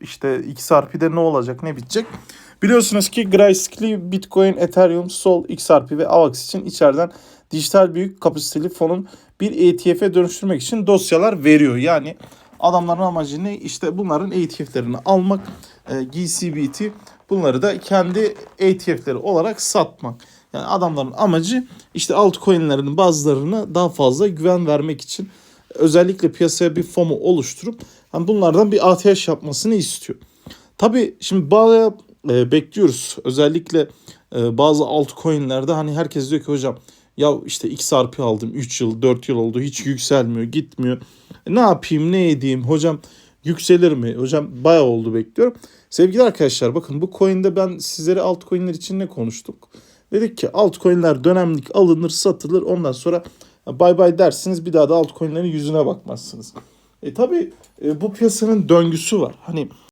işte XRP'de ne olacak ne bitecek. Biliyorsunuz ki Grayscale, Bitcoin, Ethereum, Sol, XRP ve AVAX için içeriden dijital büyük kapasiteli fonun bir ETF'e dönüştürmek için dosyalar veriyor. Yani adamların amacı ne? İşte bunların ETF'lerini almak, e, GCBT bunları da kendi ETF'leri olarak satmak. Yani adamların amacı işte altcoin'lerin bazılarına daha fazla güven vermek için özellikle piyasaya bir FOMO oluşturup hani bunlardan bir ATH yapmasını istiyor. Tabii şimdi bayağı e, bekliyoruz. Özellikle e, bazı altcoin'lerde hani herkes diyor ki hocam ya işte XRP aldım 3 yıl 4 yıl oldu hiç yükselmiyor gitmiyor. E, ne yapayım ne edeyim hocam yükselir mi? Hocam bayağı oldu bekliyorum. Sevgili arkadaşlar bakın bu coin'de ben sizlere altcoin'ler için ne konuştuk? Dedik ki altcoin'ler dönemlik alınır satılır ondan sonra bay bay dersiniz bir daha da altcoin'lerin yüzüne bakmazsınız. E tabi bu piyasanın döngüsü var. Hani